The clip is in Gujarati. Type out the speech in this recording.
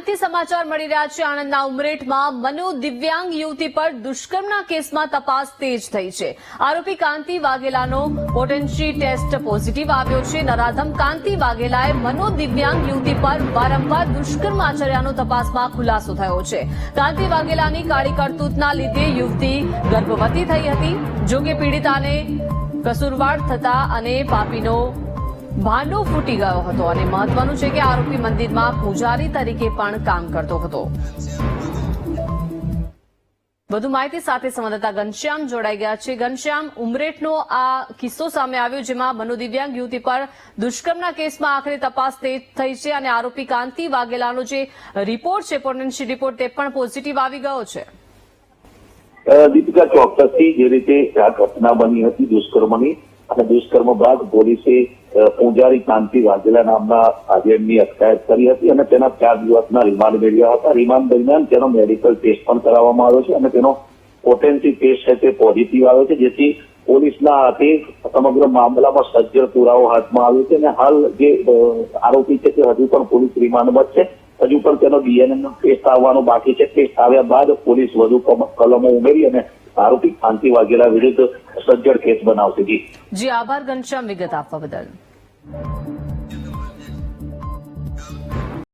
આણંદથી સમાચાર મળી રહ્યા છે. આણંદના ઉમરેઠમાં મનો દિવ્યાંગ યુવતી પર દુષ્કર્મના કેસમાં તપાસ તેજ થઈ છે. આરોપી કાંતિ વાઘેલાનો પોટેન્શી ટેસ્ટ પોઝિટિવ આવ્યો છે. નરાધમ કાંતિ વાઘેલાએ મનો દિવ્યાંગ યુવતી પર વારંવાર દુષ્કર્મ આચર્યાનો તપાસમાં ખુલાસો થયો છે. કાંતિ વાઘેલાની કાળી કરતૂતના લીધે યુવતી ગર્ભવતી થઈ હતી. જોકે પીડિતાને કસુરવાર થતા અને પાપીનો ભાંડો ફૂટી ગયો હતો અને મહત્વનું છે કે આરોપી મંદિરમાં પૂજારી તરીકે પણ કામ કરતો હતો. વધુ માહિતી સાથે સંવાદદાતા ઘનશ્યામ જોડાઈ ગયા છે. ઘનશ્યામ, ઉમરેઠનો આ કિસ્સો સામે આવ્યો જેમાં મનોદિવ્યાંગ યુવતી પર દુષ્કર્મના કેસમાં આખરે તપાસ થઈ છે અને આરોપી કાંતિ વાઘેલાનો જે રિપોર્ટ છે પોટેન્શિયલ રિપોર્ટ, તે પણ પોઝિટિવ આવી ગયો છે. દીપિકા ચોક્કસથી જે રીતે આ ઘટના બની હતી દુષ્કર્મની અને દુષ્કર્મ બાદ પોલીસે પૂંજારી કાંતિ વાઘેલા નામના આર્યનની અટકાયત કરી હતી અને તેના ચાર દિવસના રિમાન્ડ મેળવ્યા હતા. રિમાન્ડ દરમિયાન તેનો મેડિકલ ટેસ્ટ પણ કરાવવામાં આવ્યો છે અને તેનો પોટેન્સી ટેસ્ટ છે તે પોઝિટિવ આવ્યો છે, જેથી પોલીસના હાથે સમગ્ર મામલામાં સજ્જડ પુરાવો હાથમાં આવ્યો છે અને હાલ જે આરોપી છે તે હજુ પણ પોલીસ રિમાન્ડમાં છે. હજુ પણ તેનો ડીએનએ ટેસ્ટ આવવાનો બાકી છે. ટેસ્ટ આવ્યા બાદ પોલીસ વધુ કલમો ઉમેરી અને આરોપી કાંતિ વાઘેલા વિરુદ્ધ સજ્જડ કેસ બનાવશે. જી. જી આભાર ઘનશ્યામ વિગત આપવા બદલ.